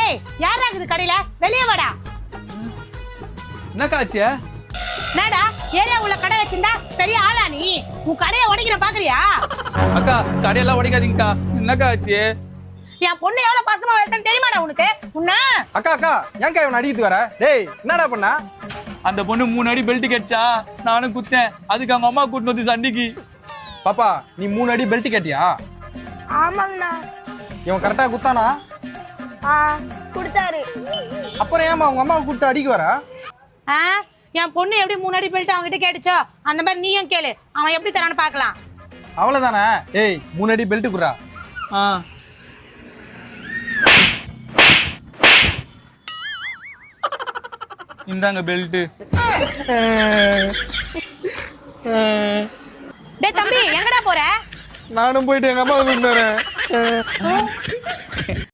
ஏய் யாரா இருக்குது கடையில? வெளியே வாடா. என்னக்கா ஆச்சு? என்னடா ஏரியா உள்ள கடை வச்சிருந்தா பெரிய ஆளா நீ? உன் கடையை உடைக்கிற பாக்குறியா? அக்கா கடையெல்லாம் உடைக்காதீங்கக்கா. என்னக்கா ஆச்சு? என் பொண்ணு எவ்வளவு பாசமா வளர்த்தேன்னு தெரியுமாடா உனக்கு? உன்ன? அக்கா அக்கா ஏன்க்கா இவன் அடிக்கிட்டு வர? டேய் என்னடா பண்ணா? அந்த பொண்ணு மூணு அடி பெல்ட் கடிச்சா நானும் குத்தேன். அதுக்கு அவங்க அம்மா கூட்டிட்டு வந்து சண்டைக்கு. பாப்பா நீ மூணு அடி பெல்ட் கேட்டியா? ஆமாங்கண்ணா. இவன் கரெக்டா குத்தானா? கொடுத்தாரு. அப்புறம் ஏமா உங்க அம்மாவை கூப்பிட்டு அடிக்க வர? ஆ என் பொண்ணு எப்படி முன்னாடி போயிட்டு அவன்கிட்ட கேட்டுச்சோ? அந்த மாதிரி நீயும் கேளு. அவன் எப்படி தரான்னு பார்க்கலாம். அவ்வளவுதானே? ஏய் மூணு அடி பெல்ட் குடுறா. ஆ. இந்தாங்க பெல்ட் டேய் தம்பி எங்கடா போற? நானும் போயிட்டு எங்க அம்மாவை கூப்பிட்டு வரேன்.